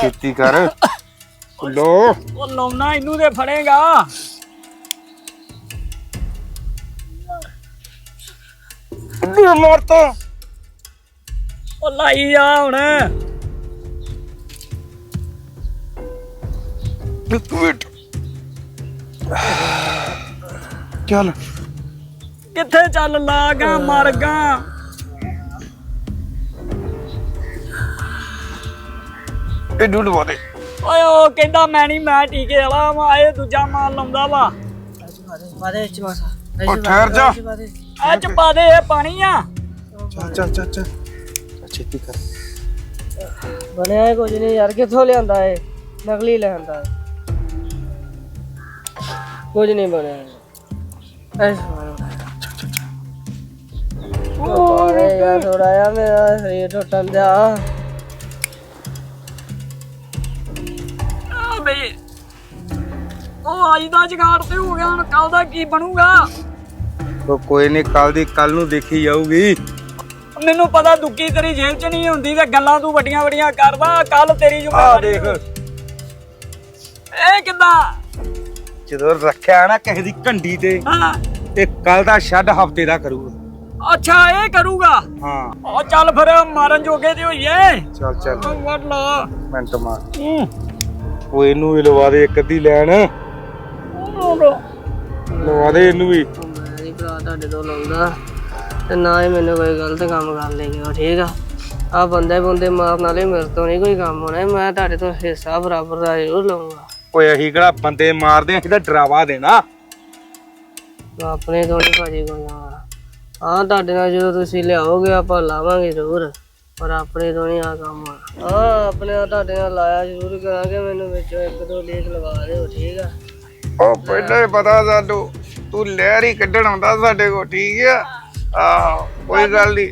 ਛੇਤੀ ਕਰ। ਲੋ। ਉਹ ਲਾਉਣਾ ਇਹਨੂੰ ਤੇ ਫੜੇਗਾ। ਦੂਰ ਮਾਰ ਤਾ। ਉਹ ਲਾਈ ਆ ਹੁਣ। ਵੇਟ ਚੱਲ। ਕਿੱਥੇ ਚੱਲ ਲਾਗਾ ਮਰ ਗਾ ਇਹ ਡੂਡ ਵਾਦੇ ਓਏ ਉਹ ਕਹਿੰਦਾ ਮੈਂ ਨਹੀਂ ਮੈਂ ਟੀਕੇ ਵਾਲਾ ਵਾ ਇਹ ਦੂਜਾ ਮਾਲ ਲਾਉਂਦਾ ਵਾ। ਬਾਦੇ ਚ ਮਾਸਾ ਉਹ ਠਹਿਰ ਜਾ। ਇਹ ਚ ਪਾ ਦੇ ਇਹ ਪਾਣੀ ਆ। ਚੱਲ ਚੱਲ ਚੱਲ ਚੱਲ। ਛੇਤੀ ਕਰ। ਬਣਿਆ ਇਹ ਕੁਝ ਨਹੀਂ ਯਾਰ ਕਿੱਥੋਂ ਲਿਆਂਦਾ ਏ ਨਕਲੀ ਲਿਆਂਦਾ ਏ। ਕੁਝ ਨਹੀਂ ਬਣਿਆ ਐਸ ਉਹ ਯਾਰ ਥੋੜਾ ਜਿਹਾ ਮੇਰਾ ਸਰੀਰ ਟੁੱਟਣ ਦਿਆ। ਉਹ ਅੱਜ ਦਾ ਜਗਾੜ ਤੇ ਹੋ ਗਿਆ ਹੁਣ ਕੱਲ ਦਾ ਕੀ ਬਣੂਗਾ? ਉਹ ਕੋਈ ਨਹੀਂ ਕੱਲ ਦੀ ਕੱਲ ਨੂੰ ਦੇਖੀ ਜਾਊਗੀ। ਮੈਨੂੰ ਪਤਾ ਦੁੱਕੀ ਤੇਰੀ ਜੇਬ 'ਚ ਨਹੀਂ ਹੁੰਦੀ ਤੇ ਗੱਲਾਂ ਤੂੰ ਵੱਡੀਆਂ ਵੱਡੀਆਂ ਕਰਦਾ ਕੱਲ ਤੇਰੀ ਆ ਜ਼ਿੰਮੇਵਾਰੀ ਦੇਖ। ਇਹ ਕਿੱਦਾਂ? ਜਦੋਂ ਰੱਖਿਆ ਨਾ ਕਿਸੇ ਦੀ ਘੰਡੀ ਤੇ ਹਾਂ। ਤੇ ਕੱਲ ਦਾ ਛੱਡ ਹਫ਼ਤੇ ਦਾ ਕਰੂਗਾ। ਅੱਛਾ ਇਹ ਕਰੂਗਾ? ਹਾਂ। ਉਹ ਚੱਲ ਫਿਰ ਮਾਰਨ ਜੋਗੇ ਤੇ ਹੋਈਏ। ਚੱਲ ਚੱਲ। ਵੱਢ ਲਾ। ਮਿੰਟ ਮਾਰ। ਹੂੰ। ਉਹ ਇਹਨੂੰ ਵੀ ਲਵਾ ਦੇ ਇੱਕ ਅੱਧੀ ਲੈਣ। ਉਹ ਲੋ। ਲਵਾ ਦੇ ਇਹਨੂੰ ਵੀ। ਮੇਰੀ ਭਰਾ ਤੁਹਾਡੇ ਤੋਂ ਲਾਉਂਦਾ। ਤੇ ਨਾ ਹੀ ਮੈਨੂੰ ਕੋਈ ਗਲਤ ਕੰਮ ਕਰ ਲੇਗਾ ਠੀਕ ਆ? ਆ ਬੰਦੇ ਬੰਦੇ ਮਾਰਨ ਵਾਲੇ ਮੇਰੇ ਤੋਂ ਨਹੀਂ ਕੋਈ ਕੰਮ ਹੋਣਾ। ਮੈਂ ਤੁਹਾਡੇ ਤੋਂ ਹਿੱਸਾ ਬਰਾਬਰ ਦਾ ਜ਼ਰੂਰ ਲਵਾਂਗਾ ਓਏ ਅਸੀਂ ਕਿਹੜਾ ਬੰਦੇ ਮਾਰਦੇ ਆਂ ਅਸੀਂ ਤਾਂ ਡਰਾਵਾ ਦੇਣਾ। ਆਪਣੇ ਤੋਂ ਨਹੀਂ ਭਾਜੀ ਕੋਈ ਆਉਣਾ ਹਾਂ ਤੁਹਾਡੇ ਨਾਲ ਜਦੋਂ ਤੁਸੀਂ ਲਿਆਓਗੇ ਆਪਾਂ ਲਾਵਾਂਗੇ ਜ਼ਰੂਰ। ਪਰ ਆਪਣੇ ਤੋਂ ਨਹੀਂ ਆ ਕੰਮ ਹੋਣਾ। ਹਾਂ ਆਪਣੇ ਨਾਲ ਤੁਹਾਡੇ ਨਾਲ ਲਾਇਆ ਜ਼ਰੂਰ ਕਰਾਂਗੇ। ਮੈਨੂੰ ਵਿੱਚੋਂ ਇੱਕ ਦੋ ਲੇਖ ਲਵਾ ਦਿਓ ਠੀਕ ਆ? ਉਹ ਪਹਿਲਾਂ ਹੀ ਪਤਾ ਸਾਨੂੰ ਤੂੰ ਲਹਿਰ ਹੀ ਕੱਢਣ ਆਉਂਦਾ ਸਾਡੇ ਕੋਲ ਠੀਕ ਆ? ਆਹੋ ਕੋਈ ਗੱਲ ਨਹੀਂ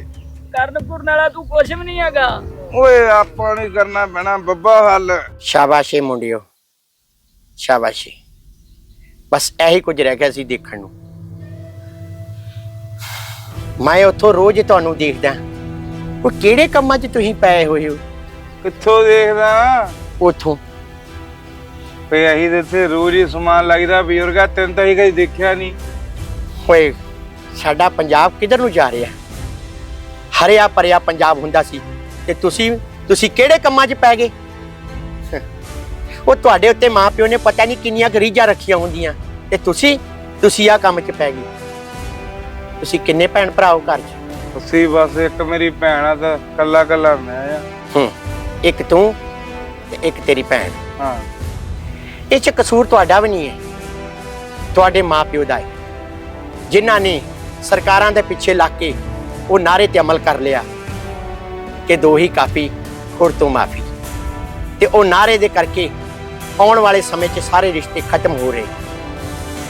ਕਰਨ ਕੁਰਨ ਵਾਲਾ ਤੂੰ ਕੁਛ ਵੀ ਨਹੀਂ ਹੈਗਾ। ਓਏ ਆਪਾਂ ਨਹੀਂ ਕਰਨਾ ਪੈਣਾ ਬੱਬਾ ਹੱਲ। ਸ਼ਾਬਾਸ਼ੇ ਮੁੰਡਿਓ ਸ਼ਾਬਾਸ਼ੇ। ਬਸ ਇਹੀ ਕੁਝ ਰਹਿ ਗਿਆ ਸੀ ਦੇਖਣ ਨੂੰ। ਮੈਂ ਉੱਥੋਂ ਰੋਜ਼ ਤੁਹਾਨੂੰ ਦੇਖਦਾ ਉਹ ਕਿਹੜੇ ਕੰਮਾਂ 'ਚ ਤੁਸੀਂ ਪਏ ਹੋਏ ਹੋ? ਕਿੱਥੋਂ ਦੇਖਦਾ? ਉੱਥੋਂ। ਫੇ ਅਸੀਂ ਤੇ ਇੱਥੇ ਰੋਜ਼ ਹੀ ਸਮਾਨ ਲੱਗਦਾ ਬਜ਼ੁਰਗਾ ਤੈਨੂੰ ਤਾਂ ਹੀ ਕਦੇ ਦੇਖਿਆ ਨਹੀਂ। ਹੋਏ ਸਾਡਾ ਪੰਜਾਬ ਕਿੱਧਰ ਨੂੰ ਜਾ ਰਿਹਾ? ਹਰਿਆ ਭਰਿਆ ਪੰਜਾਬ ਹੁੰਦਾ ਸੀ ਤੇ ਤੁਸੀਂ ਤੁਸੀਂ ਕਿਹੜੇ ਕੰਮਾਂ 'ਚ ਪੈ ਗਏ? ਉਹ ਤੁਹਾਡੇ ਉੱਤੇ ਮਾਪਿਓ ਨੇ ਪਤਾ ਨਹੀਂ ਕਿੰਨੀਆਂ ਗਰੀਜਾਂ ਰੱਖੀਆਂ ਹੁੰਦੀਆਂ ਤੇ ਤੁਸੀਂ ਤੁਸੀਂ ਆ ਕੰਮ 'ਚ ਪੈ ਗਏ। ਤੁਸੀਂ ਕਿੰਨੇ ਭੈਣ ਭਰਾ ਹੋ ਘਰ 'ਚ? ਅਸੀਂ ਬਸ ਇੱਕ ਮੇਰੀ ਭੈਣ ਆ ਤਾਂ ਕੱਲਾ ਕੱਲਾ ਮੈਂ ਆ। ਹੂੰ ਇੱਕ ਤੂੰ ਤੇ ਇੱਕ ਤੇਰੀ ਭੈਣ। ਹਾਂ। ਇਹ ਚ ਕਸੂਰ ਤੁਹਾਡਾ ਵੀ ਨਹੀਂ ਹੈ। ਤੁਹਾਡੇ ਮਾਪਿਓ ਦਾ ਹੈ। ਜਿਨ੍ਹਾਂ ਨੇ ਸਰਕਾਰਾਂ ਦੇ ਪਿੱਛੇ ਲੱਗ ਕੇ ਉਹ ਨਾਰੇ ਤੇ ਅਮਲ ਕਰ ਲਿਆ ਕਿ ਦੋ ਹੀ ਕਾਫੀ ਖੁਰ ਤੋਂ ਮਾਫੀ। ਤੇ ਉਹ ਨਾਰੇ ਦੇ ਕਰਕੇ ਆਉਣ ਵਾਲੇ ਸਮੇਂ 'ਚ ਸਾਰੇ ਰਿਸ਼ਤੇ ਖਤਮ ਹੋ ਰਹੇ।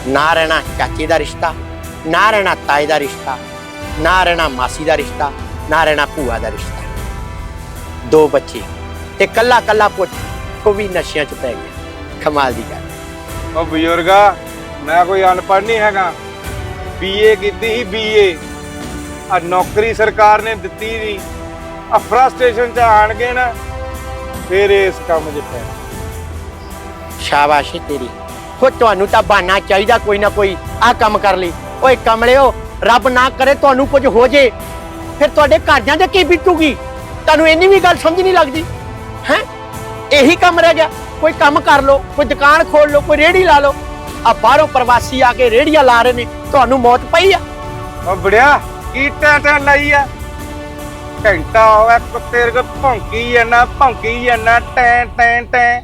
ਨਾ ਰਹਿਣਾ ਚਾਚੇ ਦਾ ਰਿਸ਼ਤਾ, ਨਾ ਰਹਿਣਾ ਤਾਏ ਦਾ ਰਿਸ਼ਤਾ, ਨਾ ਰਹਿਣਾ ਮਾਸੀ ਦਾ ਰਿਸ਼ਤਾ, ਨਾ ਰਹਿਣਾ ਭੂਆ ਦਾ ਰਿਸ਼ਤਾ। ਦੋ ਬੱਚੇ ਤੇ ਕੱਲਾ ਕੱਲਾ ਪੁੱਤ ਉਹ ਵੀ ਨਸ਼ਿਆਂ 'ਚ ਪੈ ਗਿਆ। ਕਮਾਲ ਦੀ ਗੱਲ। ਉਹ ਬਜ਼ੁਰਗਾ ਮੈਂ ਕੋਈ ਅਨਪੜ੍ਹ ਨਹੀਂ ਹੈਗਾ। ਬੀਏ ਕੀਤੀ ਸੀ ਬੀਏ ਆ ਨੌਕਰੀ ਸਰਕਾਰ ਨੇ ਦਿੱਤੀ ਨਹੀਂ ਆ ਫਰਸਟ੍ਰੇਸ਼ਨ ਚ ਆਣਗੇ ਨਾ ਫਿਰ ਇਸ ਕੰਮ 'ਚ ਪੈ ਸ਼ਾਬਾਸ਼ ਤੇਰੀ। ਹੋ ਤੁਹਾਨੂੰ ਤਾਂ ਬਹਾਨਾ ਚਾਹੀਦਾ ਕੋਈ ਨਾ ਕੋਈ ਆ ਕੰਮ ਕਰ ਲਈ। ਓਏ ਕਮਲਿਓ ਰੱਬ ਨਾ ਕਰੇ ਤੁਹਾਨੂੰ ਕੁਝ ਹੋ ਜੇ। ਫਿਰ ਤੁਹਾਡੇ ਘਰਦਿਆਂ ਦੇ ਕੀ ਬੀਤੂਗੀ? ਤੁਹਾਨੂੰ ਇੰਨੀ ਵੀ ਗੱਲ ਸਮਝ ਨਹੀਂ ਲੱਗਦੀ? ਹੈ? ਇਹੀ ਕੰਮ ਰਹਿ ਗਿਆ। ਕੋਈ ਕੰਮ ਕਰ ਲਓ ਕੋਈ ਦੁਕਾਨ ਖੋਲ ਲਓ ਕੋਈ ਰੇੜੀ ਲਾ ਲਓ। ਆ ਬਾਹਰੋਂ ਪ੍ਰਵਾਸੀ ਆ ਕੇ ਰੇੜੀਆਂ ਲਾ ਰਹੇ ਨੇ ਤੁਹਾਨੂੰ ਮੌਤ ਪਈ ਆ। ਉਹ ਬੜਿਆ ਕੀ ਟੈਂ ਟੈਂ ਲਾਈ ਆ? ਘੰਟਾ ਹੋਇਆ ਕੁੱਤੇ ਰਗ ਭੌਂਕੀ ਜਾਂਦਾ ਭੌਂਕੀ ਜਾਂਦਾ ਟੈਂ ਟੈਂ ਟੈਂ।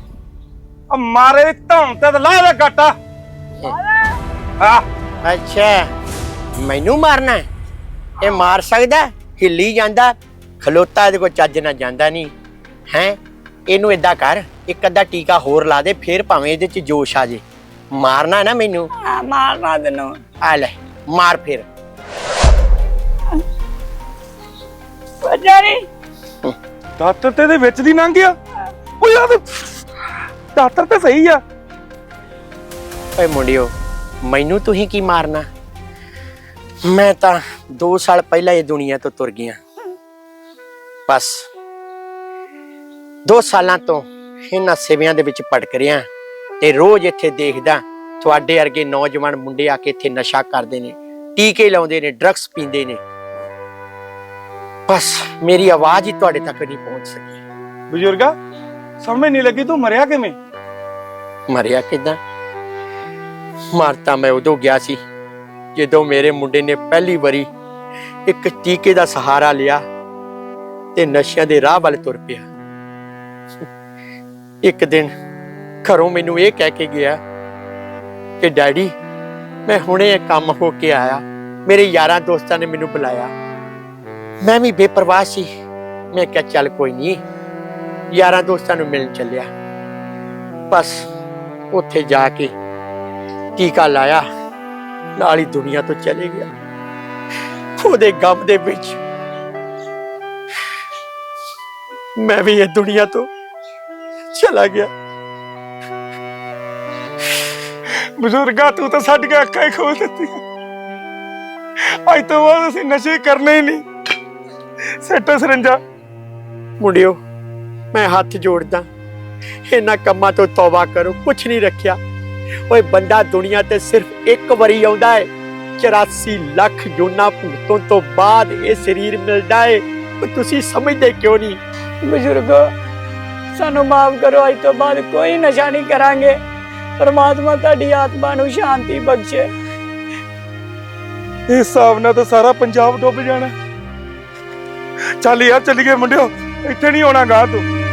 ਉਹ ਮਾਰੇ ਧੌਣ ਤੇ ਲਾ ਦੇ ਗੱਟਾ। ਆ ਅੱਛਾ ਮੈਨੂੰ ਮਾਰਨਾ ਹੈ? ਇਹ ਮਾਰ ਸਕਦਾ ਹੈ? ਹਿੱਲੀ ਜਾਂਦਾ ਖਲੋਤਾ ਇਹਦੇ ਕੋਲ ਚੱਜ ਨਾ ਜਾਂਦਾ ਨਹੀਂ। ਹੈ? ਇਹਨੂੰ ਏਦਾਂ ਕਰ ਇੱਕ ਅੱਧਾ ਟੀਕਾ ਹੋਰ ਲਾ ਦੇ ਫੇਰ ਭਾਵੇਂ ਇਹਦੇ ਚ ਜੋਸ਼ ਆ ਜੇ। ਮਾਰਨਾ ਹੈ ਨਾ ਮੈਨੂੰ। ਆ ਮਾਰਨਾ ਤੈਨੂੰ। ਆ ਲੈ ਮਾਰ ਫੇਰ। ਵੱਜਾ ਨਹੀਂ ਦਾਤਰ ਤੇ ਇਹਦੇ ਵਿੱਚ ਦੀ ਲੰਘ ਗਿਆ। ਉਹ ਯਾਰ ਦਾਤਰ ਤੇ ਸਹੀ ਆ। ਓਏ ਮੁੰਡਿਓ ਮੈਨੂੰ ਤੁਸੀਂ ਕੀ ਮਾਰਨਾ? ਮੈਂ ਤਾਂ 2 ਸਾਲ ਪਹਿਲਾਂ ਇਹ ਦੁਨੀਆ ਤੋਂ ਤੁਰ ਗਿਆ ਬਸ। 2 ਸਾਲਾਂ ਤੋਂ ਇਹਨਾਂ ਸੇਵਿਆਂ ਦੇ ਵਿੱਚ ਭਟਕ ਰਿਹਾ ਤੇ ਰੋਜ਼ ਇੱਥੇ ਦੇਖਦਾ ਤੁਹਾਡੇ ਵਰਗੇ ਨੌਜਵਾਨ ਮੁੰਡੇ ਆ ਕੇ ਇੱਥੇ ਨਸ਼ਾ ਕਰਦੇ ਨੇ ਟੀਕੇ ਲਾਉਂਦੇ ਨੇ ਡਰੱਗਸ ਪੀਂਦੇ ਨੇ। ਬਸ ਮੇਰੀ ਆਵਾਜ਼ ਹੀ ਤੁਹਾਡੇ ਤੱਕ ਨਹੀਂ ਪਹੁੰਚ ਸਕੀ। ਬਜ਼ੁਰਗਾ ਸਮਝ ਨਹੀਂ ਲੱਗੀ ਤੂੰ ਮਰਿਆ ਕਿਵੇਂ? ਮਰਿਆ ਕਿਦਾਂ? ਮਰਤਾ ਮੈਂ ਉਦੋਂ ਗਿਆ ਸੀ ਜਦੋਂ ਮੇਰੇ ਮੁੰਡੇ ਨੇ ਪਹਿਲੀ ਵਾਰੀ ਇੱਕ ਟੀਕੇ ਦਾ ਸਹਾਰਾ ਲਿਆ ਤੇ ਨਸ਼ਿਆਂ ਦੇ ਰਾਹ ਵੱਲ ਤੁਰ ਪਿਆ। ਇੱਕ ਦਿਨ ਘਰੋਂ ਮੈਨੂੰ ਇਹ ਕਹਿ ਕੇ ਗਿਆ ਕਿ ਡੈਡੀ, ਮੈਂ ਹੁਣੇ ਇਹ ਕੰਮ ਹੋ ਕੇ ਆਇਆ। ਮੇਰੇ ਯਾਰਾਂ ਦੋਸਤਾਂ ਨੇ ਮੈਨੂੰ ਬੁਲਾਇਆ। ਮੈਂ ਵੀ ਬੇਪਰਵਾਹ ਸੀ। ਮੈਂ ਕਿਹਾ, ਚੱਲ ਕੋਈ ਨਹੀਂ ਯਾਰਾਂ ਦੋਸਤਾਂ ਨੂੰ ਮਿਲਣ ਚੱਲਿਆ। ਬਸ ਉੱਥੇ ਜਾ ਕੇ ਟੀਕਾ ਲਾਇਆ। ਨਾਲ ਹੀ ਦੁਨੀਆ ਤੋਂ ਚਲੇ ਗਿਆ। ਉਹਦੇ ਗਮ ਦੇ ਵਿੱਚ ਮੈਂ ਵੀ ਇਹ ਦੁਨੀਆ ਤੋਂ ਚਲਾ ਗਿਆ। ਬਜ਼ੁਰਗਾ, ਤੂੰ ਤਾਂ ਸਾਡੀਆਂ ਅੱਖਾਂ ਹੀ ਖੋਲ ਦਿੱਤੀਆਂ। ਅੱਜ ਤੋਂ ਬਾਅਦ ਅਸੀਂ ਨਸ਼ੇ ਕਰਨੇ ਹੀ ਨਹੀਂ। ਸੱਟੋ ਸਰੰਜਾ। ਮੁੰਡਿਓ, ਮੈਂ ਹੱਥ ਜੋੜਦਾ। ਇਹਨਾਂ ਕੰਮਾਂ ਤੋਂ ਤੌਬਾ ਕਰੋ, ਕੁਛ ਨਹੀਂ ਰੱਖਿਆ। ਓਏ, ਬੰਦਾ ਦੁਨੀਆ ਤੇ ਸਿਰਫ ਇੱਕ ਵਾਰੀ ਆਉਂਦਾ ਹੈ 84 ਲੱਖ ਜੋਨਾ ਭੁਗਤਣ ਤੋਂ ਬਾਅਦ ਇਹ ਸਰੀਰ ਮਿਲਦਾ ਹੈ ਉਹ ਤੁਸੀਂ ਸਮਝਦੇ ਕਿਉਂ ਨਹੀਂ? ਬਜ਼ੁਰਗੋ ਸਾਨੂੰ ਮਾਫ ਕਰੋ, ਅੱਜ ਤੋਂ ਬਾਅਦ ਕੋਈ ਨਸ਼ਾ ਨਹੀਂ ਕਰਾਂਗੇ। ਪਰਮਾਤਮਾ ਤੁਹਾਡੀ ਆਤਮਾ ਨੂੰ ਸ਼ਾਂਤੀ ਬਖਸ਼ੇ। ਇਸ ਹਿਸਾਬ ਨਾਲ ਤਾਂ ਸਾਰਾ ਪੰਜਾਬ ਡੁੱਬ ਜਾਣਾ। ਚੱਲ ਯਾਰ, ਚੱਲੀਏ ਮੁੰਡਿਓ, ਇੱਥੇ ਨਹੀਂ ਆਉਣਾ ਗਾ ਤੂੰ।